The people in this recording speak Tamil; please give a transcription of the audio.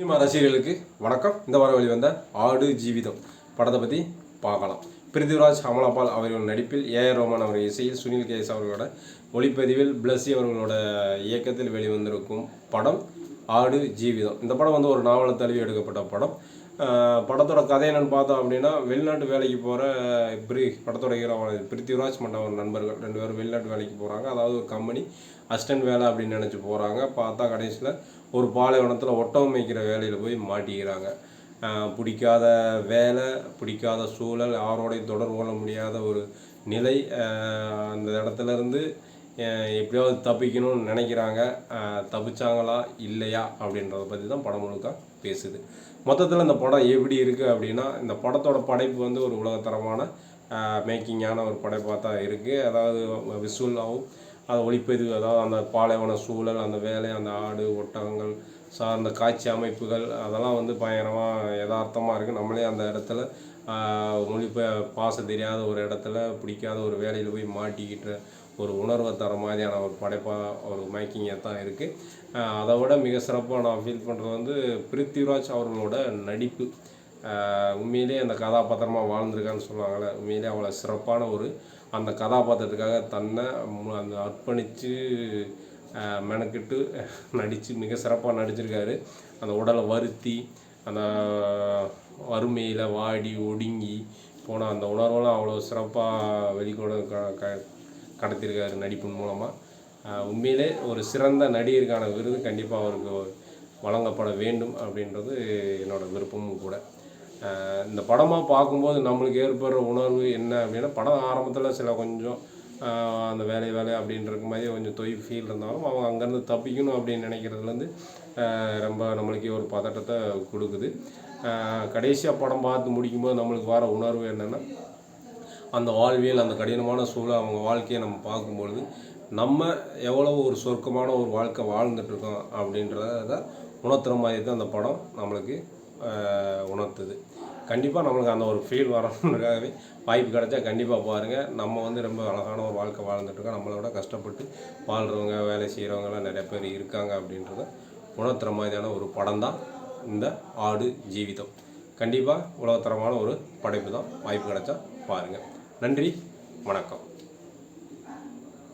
சினிமா ரசிகர்களுக்கு வணக்கம். இந்த வாரம் வெளிவந்த ஆடு ஜீவிதம் படத்தை பற்றி பார்க்கலாம். பிருத்திவிராஜ் அமலாபால் அவர்கள் நடிப்பில் ஏ. ஆர். ரோமன் அவர் இசையில் சுனில் கேஸ் அவர்களோட ஒளிப்பதிவில் பிளஸி அவர்களோட இயக்கத்தில் வெளிவந்திருக்கும் படம் ஆடு ஜீவிதம். இந்த படம் வந்து ஒரு நாவலை தழுவி எடுக்கப்பட்ட படம். படத்தோட கதை என்னன்னு பார்த்தோம் அப்படின்னா வெளிநாட்டு வேலைக்கு போகிற பிரி படத்தோட ஹீரோ பிருத்திவிராஜ் மற்றும் அவர் நண்பர்கள் ரெண்டு பேரும் வெளிநாட்டு வேலைக்கு போகிறாங்க அதாவது ஒரு கம்பெனி அசிஸ்டன்ட் வேலை அப்படின்னு நினச்சி போகிறாங்க பார்த்தா கடைசியில் ஒரு பாலைவனத்தில் ஒட்டகம் மேய்க்கிற வேலையில் போய் மாட்டிக்கிறாங்க. பிடிக்காத வேலை பிடிக்காத சூழல் யாரோடையும் தொடர்பு கொள்ள முடியாத ஒரு நிலை அந்த இடத்துலேருந்து எப்படியாவது தப்பிக்கணும்னு நினைக்கிறாங்க. தப்பிச்சாங்களா இல்லையா அப்படின்றத பற்றி தான் படம் முழுக்க பேசுது. மொத்தத்தில் இந்த படம் எப்படி இருக்குது அப்படின்னா இந்த படத்தோட படைப்பு வந்து ஒரு உலகத்தரமான மேக்கிங்கான ஒரு படைப்பாக தான் இருக்குது அதாவது விசுவலாகவும் அது ஒளிப்பதிவு அதாவது அந்த பாலைவன சூழல் அந்த வேலை அந்த ஆடு ஒட்டகங்கள் சார்ந்த காட்சி அமைப்புகள் அதெல்லாம் வந்து பயங்கரமாக யதார்த்தமாக இருக்குது நம்மளே அந்த இடத்துல மொழி பாச தெரியாத ஒரு இடத்துல பிடிக்காத ஒரு வேலையில் போய் மாட்டிக்கிட்ட ஒரு உணர்வை தர மாதிரியான ஒரு படைப்பாக ஒரு மேக்கிங்காக தான் இருக்குது அதை விட மிக சிறப்பாக நான் ஃபீல் பண்ணுறது வந்து பிருத்திவிராஜ் அவர்களோட நடிப்பு. உண்மையிலே அந்த கதாபாத்திரமாக வாழ்ந்திருக்கான்னு சொல்லுவாங்கள்ல உண்மையிலே அவ்வளோ சிறப்பான ஒரு அந்த கதாபாத்திரத்துக்காக தன்னை மு- அந்த அர்ப்பணித்து மெனக்கிட்டு நடித்து மிக சிறப்பாக நடிச்சிருக்காரு. அந்த உடலை வருத்தி அந்த வறுமையில் வாடி ஒடுங்கி போன அந்த உணர்வெல்லாம் அவ்வளோ சிறப்பாக வெளிக்கொண்டு க க கடத்தியிருக்காரு நடிப்பின் மூலமாக உண்மையிலே ஒரு சிறந்த நடிகருக்கான விருது கண்டிப்பாக அவருக்கு வழங்கப்பட வேண்டும் அப்படின்றது என்னோட விருப்பமும் கூட. இந்த படமாக பார்க்கும்போது நம்மளுக்கு ஏற்படுற உணர்வு என்ன அப்படின்னா படம் ஆரம்பத்தில் சில கொஞ்சம் அந்த வேலை வேலை அப்படின்ற மாதிரி கொஞ்சம் தொய் ஃபீல் இருந்தாலும் அவங்க அங்கேருந்து தப்பிக்கணும் அப்படின்னு நினைக்கிறதுலேருந்து ரொம்ப நம்மளுக்கே ஒரு பதட்டத்தை கொடுக்குது. கடைசியாக படம் பார்த்து முடிக்கும்போது நம்மளுக்கு வர உணர்வு என்னென்னா அந்த வாழ்வியல் அந்த கடினமான சூழல் அவங்க வாழ்க்கையை நம்ம பார்க்கும்பொழுது நம்ம எவ்வளோ ஒரு சொர்க்கமான ஒரு வாழ்க்கை வாழ்ந்துட்டுருக்கோம் அப்படின்றத உணர்த்துற மாதிரி தான் அந்த படம் நம்மளுக்கு உணர்த்துது. கண்டிப்பாக நம்மளுக்கு அந்த ஒரு ஃபீல் வரணுன்றதுக்காகவே வாய்ப்பு கிடைச்சா கண்டிப்பாக பாருங்கள் நம்ம வந்து ரொம்ப அழகான ஒரு வாழ்க்கை வாழ்ந்துட்டுருக்கோம். நம்மளோட கஷ்டப்பட்டு வாழ்கிறவங்க வேலை செய்கிறவங்கலாம் நிறைய பேர் இருக்காங்க அப்படின்றத உணர்த்துற மாதிரியான ஒரு படம் தான் இந்த ஆடு ஜீவிதம். கண்டிப்பாக உலகத்தரமான ஒரு படைப்பு தான் வாய்ப்பு கிடச்சா பாருங்கள் நன்றி வணக்கம்.